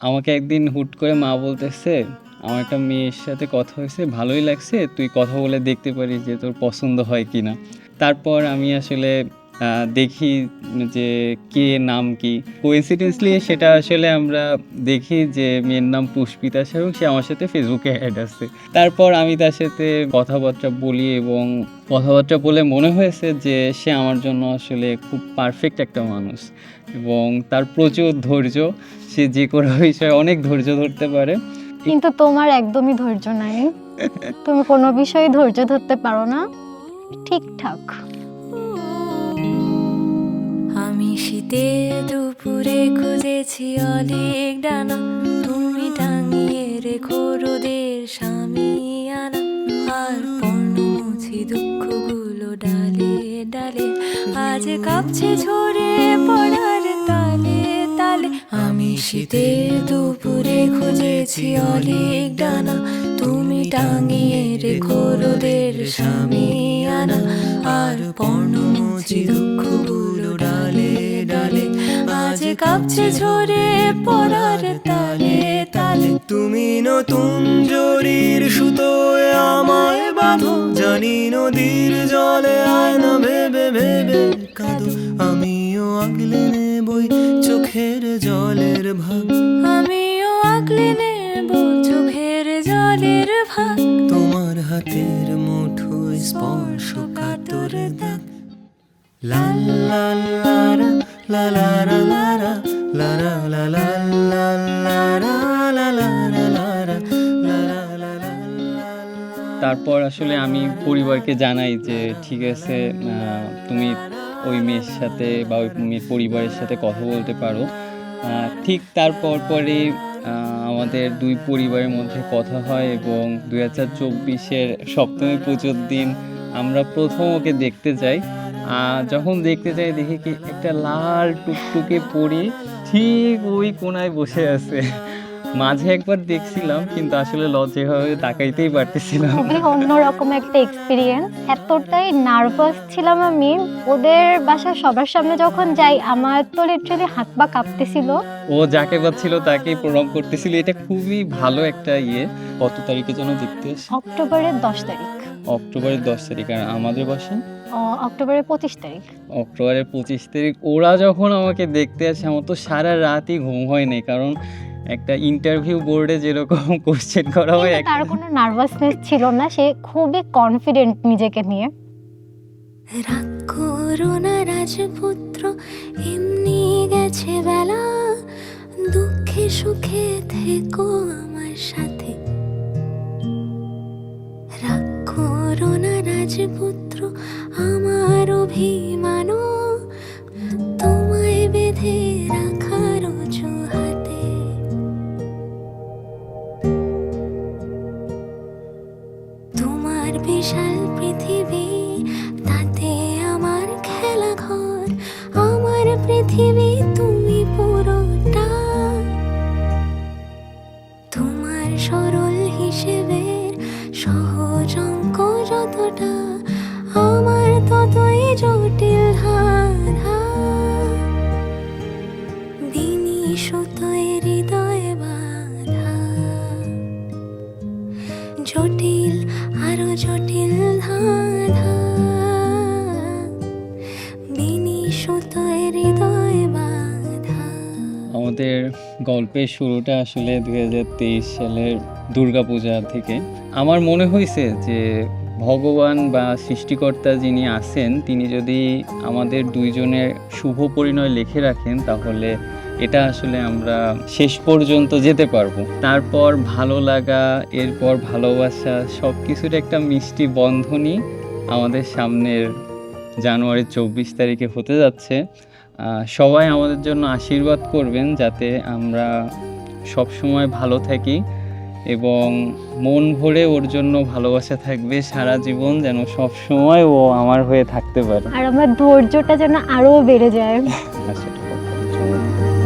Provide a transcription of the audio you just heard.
আমাকে একদিন হুট করে মা বলতেছে, আমার একটা মেয়ের সাথে কথা হয়েছে, ভালোই লাগছে, তুই কথা বলে দেখতে পারিস যে তোর পছন্দ হয় কি না তারপর আমি আসলে দেখি যে কে নাম কি। কোইন্সিডেন্সলি সেটা আসলে আমরা দেখি যে মেয়ের নাম পুষ্পিতা এবং সে আমার সাথে ফেসবুকে অ্যাড আছে। তারপর আমি তার সাথে কথাবার্তা বলি এবং কথাবার্তা বলে মনে হয়েছে যে সে আমার জন্য আসলে খুব পারফেক্ট একটা মানুষ এবং তার প্রচুর ধৈর্য, সে যে কোনো বিষয়ে অনেক ধৈর্য ধরতে পারে। কিন্তু তোমার একদমই ধৈর্য নাই। তুমি কোনো বিষয়ে ধৈর্য ধরতে পারো না। ঠিকঠাক শীতের দুপুরে খুঁজেছি অনেক ডানা। তুমি টাঙিয়ে রেখো রোদের স্বামী আনা। আর পর্ণ মুছি দুঃখগুলো ডালে ডালে, আজ কাঁপছে ঝরে পড়ার তালে তালে। আমি শীতের দুপুরে খুঁজেছি অনেক ডানা। তুমি টাঙিয়ে রেখো রোদের স্বামী আনা। আর পর্ণ মুছি দুঃখগুলো কাঁপছে ঝরে পড়ার তালে তালে। তুমি নতুন জরির সুতোয় আমায় বাঁধো। জানি নদীর জলে আয়না ভেবে ভেবে কাঁদো। আমিও আগলে নেবই চোখের জলের ভাগ। আমিও আগলে নেব চোখের জলের ভাগ। তোমার হাতের মুঠোয় স্পর্শ কাতর দাগ। লা লা লা রা, লা লা রা তারপর আসলে আমি পরিবারকে জানাই যে ঠিক আছে তুমি ওই মেয়ের সাথে বা ওই মেয়ের পরিবারের সাথে কথা বলতে পারো ঠিক তারপর পরে আমাদের দুই পরিবারের মধ্যে কথা হয় এবং দুই হাজার চব্বিশের সপ্তমী পুজোর দিন আমরা প্রথম ওকে দেখতে যাই যখন দেখতে যাই দেখি কি একটা লাল টুকটুকে পরি ঠিক ওই কোনায় বসে আছে। মাঝে একবার দেখছিলাম কিন্তু আসলে লজ্জা হয়ে তাকাইতেই পারতেছিলাম খুবই অন্যরকম একটা এক্সপিরিয়েন্স এতটাই নার্ভাস ছিলাম আমি। ওদের বাসা সবার সামনে যখন যাই আমার তো লিটারালি হাত পা কাঁপতেছিল। ও যাকে পাচ্ছিল তাকেই প্রণাম করতেছিল। এটা খুবই ভালো একটা ইয়ে। কত তারিখে যেন দেখতে অক্টোবরের দশ তারিখ। অক্টোবরের দশ তারিখ। আর আমাদের বাসা? অক্টোবরের পঁচিশ তারিখ। অক্টোবরের পঁচিশ তারিখ। ওরা যখন আমাকে দেখতে আসে আমার তো সারা রাতই ঘুম হয়নি। কারণ একটা ইন্টারভিউ বোর্ডে যেরকম কোশ্চেন করা হয় তার কোনো নার্ভাসনেস ছিল না। সে খুবই কনফিডেন্ট নিজেকে নিয়ে। রাগ করো না রাজপুত্র এমনি গেছে বেলা। দুঃখে সুখে থেকো আমার সাথে। রাগ করো না রাজপুত্র তোমায় বেঁধে রাখার হাতে তোমার বিশাল পৃথিবী, তাতে আমার আমার পৃথিবী তুমি পুরোটা। তোমার সরল হিসেবে সহজ জটিল, আরও জটিল আমাদের গল্পের শুরুটা আসলে দুই হাজার তেইশ সালের দুর্গাপূজা থেকে। আমার মনে হয়েছে যে, ভগবান বা সৃষ্টিকর্তা যিনি আছেন, তিনি যদি আমাদের দুইজনের শুভ পরিণয় লিখে রাখেন, তাহলে এটা আসলে আমরা শেষ পর্যন্ত যেতে পারব। তারপর ভালো লাগা এরপর ভালোবাসা সব কিছুর একটা মিষ্টি বন্ধনই আমাদের সামনের জানুয়ারির চব্বিশ তারিখে হতে যাচ্ছে। সবাই আমাদের জন্য আশীর্বাদ করবেন যাতে আমরা সব সময় ভালো থাকি এবং মন ভরে ওর জন্য ভালোবাসা থাকবে সারা জীবন যেন সব সময় ও আমার হয়ে থাকতে পারে। আর আমার ধৈর্যটা যেন আরও বেড়ে যায়।